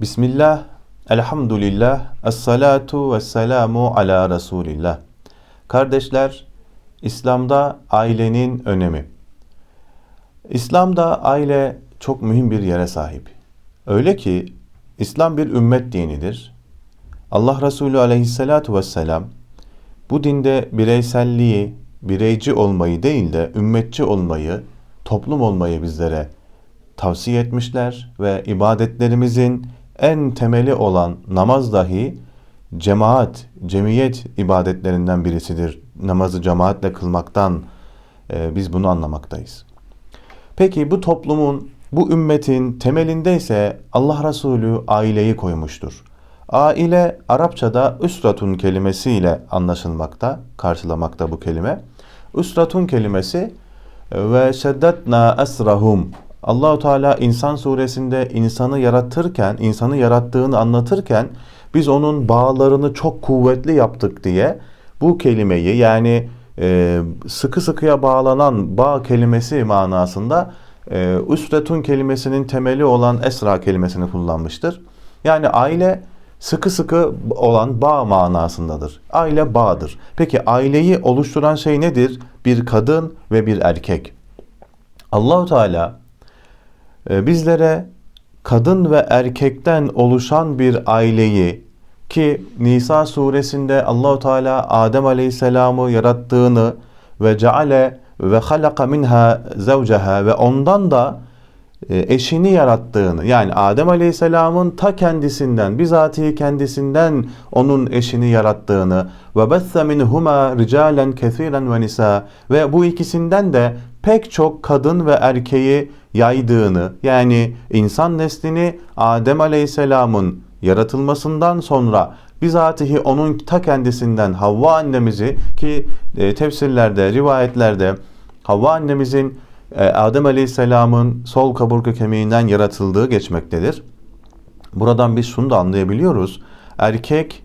Bismillah, elhamdülillah, esselatu vesselamu ala Resulillah. Kardeşler, İslam'da ailenin önemi. İslam'da aile çok mühim bir yere sahip. Öyle ki İslam bir ümmet dinidir. Allah Resulü aleyhissalatu vesselam bu dinde bireyselliği, bireyci olmayı değil de ümmetçi olmayı, toplum olmayı bizlere tavsiye etmişler ve ibadetlerimizin en temeli olan namaz dahi cemaat, cemiyet ibadetlerinden birisidir. Namazı cemaatle kılmaktan e, biz bunu anlamaktayız. Peki bu toplumun, bu ümmetin temelinde ise Allah Resulü aileyi koymuştur. Aile Arapçada üsratun kelimesiyle anlaşılmakta, karşılamakta bu kelime. Üsratun kelimesi ve şeddetna esrahum Allahu Teala insan suresinde insanı yaratırken, insanı yarattığını anlatırken biz onun bağlarını çok kuvvetli yaptık diye bu kelimeyi yani e, sıkı sıkıya bağlanan bağ kelimesi manasında e, üsretun kelimesinin temeli olan esra kelimesini kullanmıştır. Yani aile sıkı sıkı olan bağ manasındadır. Aile bağdır. Peki aileyi oluşturan şey nedir? Bir kadın ve bir erkek. Allahu Teala bizlere kadın ve erkekten oluşan bir aileyi ki Nisa suresinde Allahu Teala Adem Aleyhisselam'ı yarattığını ve ceale ve halaka minha zevceha ve ondan da e, eşini yarattığını yani Adem Aleyhisselam'ın ta kendisinden bizatihi kendisinden onun eşini yarattığını ve besse minhuma ricalen kesiren ve nisa ve bu ikisinden de pek çok kadın ve erkeği yaydığını yani insan neslini Adem Aleyhisselam'ın yaratılmasından sonra bizatihi onun ta kendisinden Havva annemizi ki e, tefsirlerde, rivayetlerde Havva annemizin e, Adem Aleyhisselam'ın sol kaburga kemiğinden yaratıldığı geçmektedir. Buradan biz şunu da anlayabiliyoruz. Erkek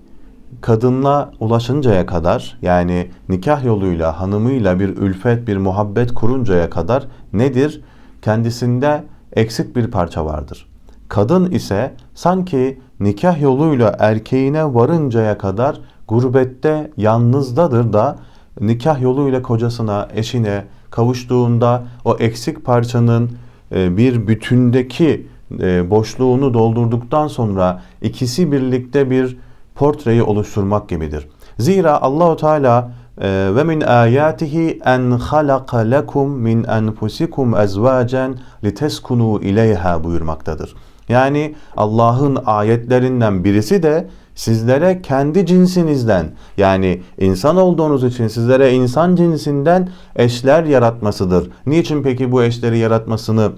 kadınla ulaşıncaya kadar yani nikah yoluyla hanımıyla bir ülfet, bir muhabbet kuruncaya kadar nedir? Kendisinde eksik bir parça vardır. Kadın ise sanki nikah yoluyla erkeğine varıncaya kadar gurbette yalnızdadır da nikah yoluyla kocasına, eşine kavuştuğunda o eksik parçanın e, bir bütündeki e, boşluğunu doldurduktan sonra ikisi birlikte bir portreyi oluşturmak gibidir. Zira Allahu Teala e, ve min ayatihi en halaka lekum min enfusikum ezvacen liteskunu ileyha buyurmaktadır. Yani Allah'ın ayetlerinden birisi de sizlere kendi cinsinizden yani insan olduğunuz için sizlere insan cinsinden eşler yaratmasıdır. Niçin peki bu eşleri yaratmasını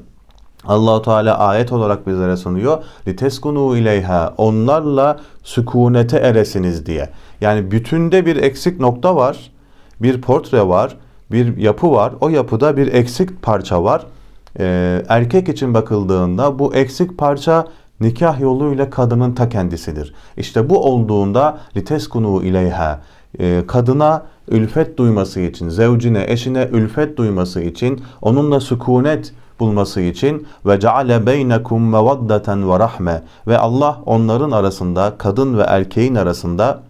Allahu Teala ayet olarak bizlere sunuyor. Liteskunu ileyha. Onlarla sükunete eresiniz diye. Yani bütünde bir eksik nokta var. Bir portre var. Bir yapı var. O yapıda bir eksik parça var. Ee, erkek için bakıldığında bu eksik parça nikah yoluyla kadının ta kendisidir. İşte bu olduğunda liteskunu ileyha. Ee, kadına ülfet duyması için, zevcine, eşine ülfet duyması için, onunla sükunet bulması için ve ceale beynekum mevaddeten ve rahme ve Allah onların arasında kadın ve erkeğin arasında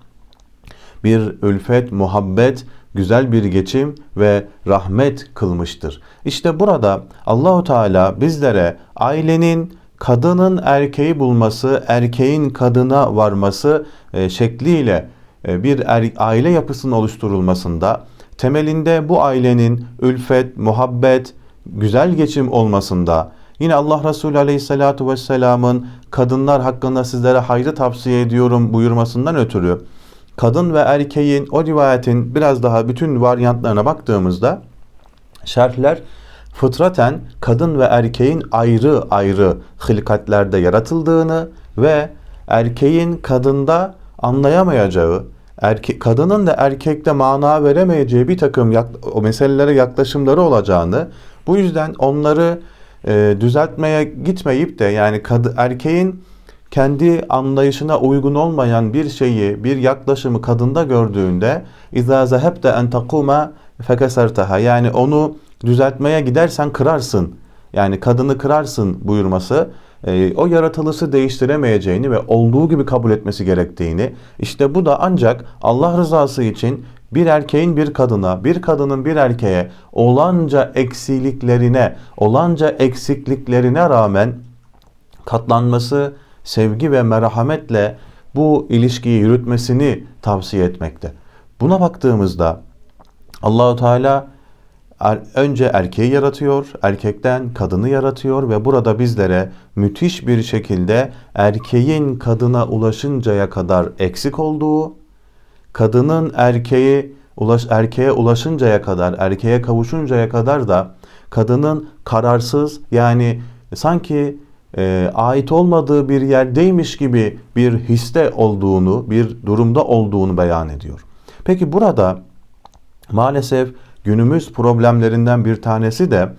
bir ülfet, muhabbet, güzel bir geçim ve rahmet kılmıştır. İşte burada Allahu Teala bizlere ailenin kadının erkeği bulması, erkeğin kadına varması e, şekliyle e, bir er, aile yapısının oluşturulmasında temelinde bu ailenin ülfet, muhabbet, güzel geçim olmasında yine Allah Resulü Aleyhisselatü Vesselam'ın kadınlar hakkında sizlere hayrı tavsiye ediyorum buyurmasından ötürü kadın ve erkeğin o rivayetin biraz daha bütün varyantlarına baktığımızda şerhler fıtraten kadın ve erkeğin ayrı ayrı hilkatlerde yaratıldığını ve erkeğin kadında anlayamayacağı, erke, kadının da erkekte mana veremeyeceği bir takım yak, o meselelere yaklaşımları olacağını bu yüzden onları e, düzeltmeye gitmeyip de yani kadı, erkeğin kendi anlayışına uygun olmayan bir şeyi, bir yaklaşımı kadında gördüğünde اِذَا زَهَبْتَ اَنْ تَقُومَ فَكَسَرْتَهَا Yani onu düzeltmeye gidersen kırarsın. Yani kadını kırarsın buyurması e, o yaratılışı değiştiremeyeceğini ve olduğu gibi kabul etmesi gerektiğini, işte bu da ancak Allah rızası için bir erkeğin bir kadına, bir kadının bir erkeğe olanca eksiliklerine, olanca eksikliklerine rağmen katlanması, sevgi ve merhametle bu ilişkiyi yürütmesini tavsiye etmekte. Buna baktığımızda Allahu Teala er, önce erkeği yaratıyor, erkekten kadını yaratıyor ve burada bizlere müthiş bir şekilde erkeğin kadına ulaşıncaya kadar eksik olduğu, kadının erkeği ulaş erkeğe ulaşıncaya kadar, erkeğe kavuşuncaya kadar da kadının kararsız yani sanki e, ait olmadığı bir yerdeymiş gibi bir histe olduğunu, bir durumda olduğunu beyan ediyor. Peki burada maalesef günümüz problemlerinden bir tanesi de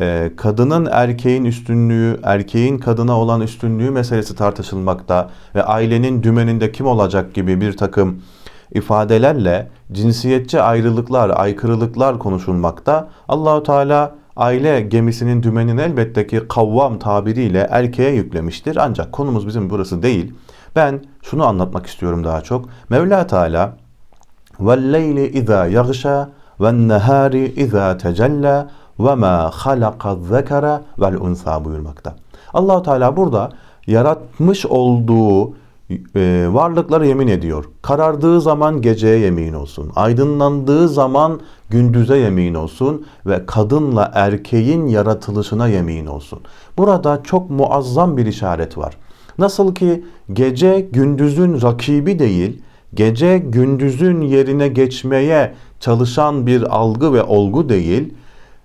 e, kadının erkeğin üstünlüğü, erkeğin kadına olan üstünlüğü meselesi tartışılmakta ve ailenin dümeninde kim olacak gibi bir takım ifadelerle cinsiyetçi ayrılıklar, aykırılıklar konuşulmakta. Allahu Teala aile gemisinin dümenini elbette ki kavvam tabiriyle erkeğe yüklemiştir. Ancak konumuz bizim burası değil. Ben şunu anlatmak istiyorum daha çok. Mevla Teala وَالْلَيْلِ اِذَا يَغْشَى وَالنَّهَارِ اِذَا تَجَلَّى وَمَا خَلَقَ الذَّكَرَ وَالْاُنْثَى buyurmakta. allah Teala burada yaratmış olduğu e, varlıklara yemin ediyor. Karardığı zaman geceye yemin olsun. Aydınlandığı zaman gündüze yemin olsun ve kadınla erkeğin yaratılışına yemin olsun. Burada çok muazzam bir işaret var. Nasıl ki gece gündüzün rakibi değil, gece gündüzün yerine geçmeye çalışan bir algı ve olgu değil,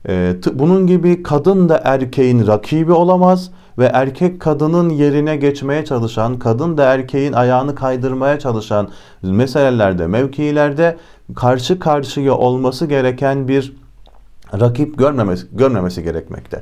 e, bunun gibi kadın da erkeğin rakibi olamaz ve erkek kadının yerine geçmeye çalışan, kadın da erkeğin ayağını kaydırmaya çalışan meselelerde, mevkilerde karşı karşıya olması gereken bir rakip görmemesi, görmemesi gerekmekte.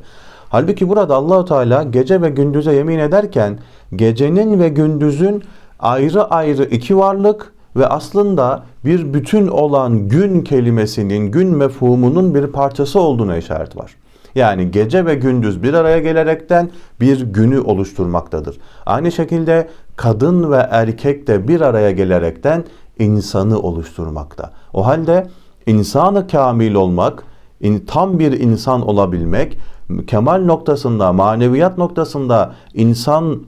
Halbuki burada Allahu Teala gece ve gündüze yemin ederken gecenin ve gündüzün ayrı ayrı iki varlık ve aslında bir bütün olan gün kelimesinin, gün mefhumunun bir parçası olduğuna işaret var. Yani gece ve gündüz bir araya gelerekten bir günü oluşturmaktadır. Aynı şekilde kadın ve erkek de bir araya gelerekten insanı oluşturmakta. O halde insanı kamil olmak, tam bir insan olabilmek, kemal noktasında, maneviyat noktasında insan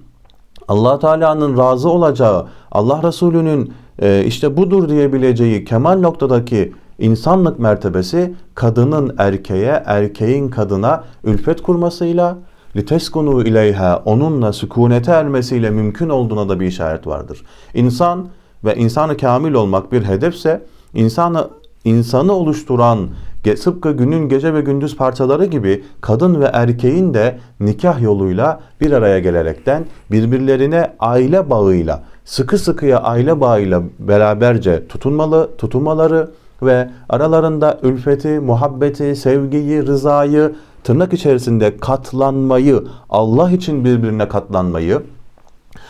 Allah Teala'nın razı olacağı, Allah Resulü'nün e, işte budur diyebileceği kemal noktadaki insanlık mertebesi kadının erkeğe, erkeğin kadına ülfet kurmasıyla liteskunu ileyha onunla sükunete ermesiyle mümkün olduğuna da bir işaret vardır. İnsan ve insanı kamil olmak bir hedefse insanı insanı oluşturan sıpkı günün gece ve gündüz parçaları gibi kadın ve erkeğin de nikah yoluyla bir araya gelerekten birbirlerine aile bağıyla sıkı sıkıya aile bağıyla beraberce tutunmalı, tutunmaları ve aralarında ülfeti, muhabbeti, sevgiyi, rızayı, tırnak içerisinde katlanmayı, Allah için birbirine katlanmayı,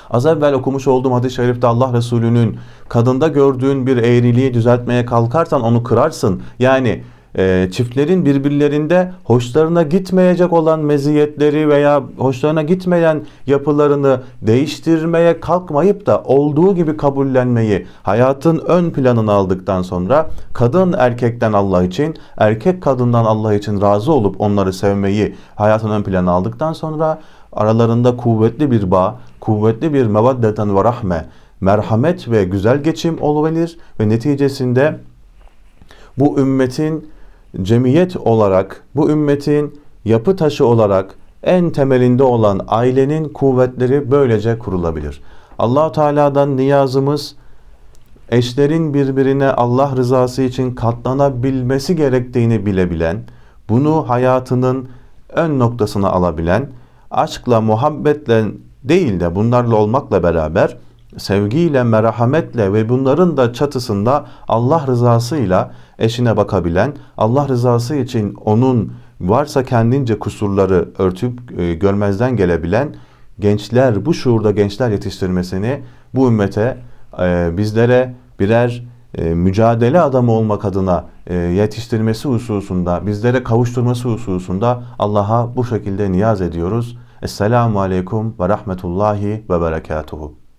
Az evvel okumuş olduğum hadis-i şerifte Allah Resulü'nün kadında gördüğün bir eğriliği düzeltmeye kalkarsan onu kırarsın. Yani e, çiftlerin birbirlerinde hoşlarına gitmeyecek olan meziyetleri veya hoşlarına gitmeyen yapılarını değiştirmeye kalkmayıp da olduğu gibi kabullenmeyi hayatın ön planını aldıktan sonra kadın erkekten Allah için, erkek kadından Allah için razı olup onları sevmeyi hayatın ön planı aldıktan sonra aralarında kuvvetli bir bağ, kuvvetli bir mevaddeten ve rahme, merhamet ve güzel geçim olabilir ve neticesinde bu ümmetin cemiyet olarak, bu ümmetin yapı taşı olarak en temelinde olan ailenin kuvvetleri böylece kurulabilir. Allah Teala'dan niyazımız eşlerin birbirine Allah rızası için katlanabilmesi gerektiğini bilebilen, bunu hayatının ön noktasına alabilen, aşkla, muhabbetle değil de bunlarla olmakla beraber sevgiyle, merhametle ve bunların da çatısında Allah rızasıyla eşine bakabilen, Allah rızası için onun varsa kendince kusurları örtüp e, görmezden gelebilen gençler, bu şuurda gençler yetiştirmesini bu ümmete, e, bizlere birer e, mücadele adamı olmak adına e, yetiştirmesi hususunda, bizlere kavuşturması hususunda Allah'a bu şekilde niyaz ediyoruz. Esselamu Aleyküm ve Rahmetullahi ve Berekatuhu.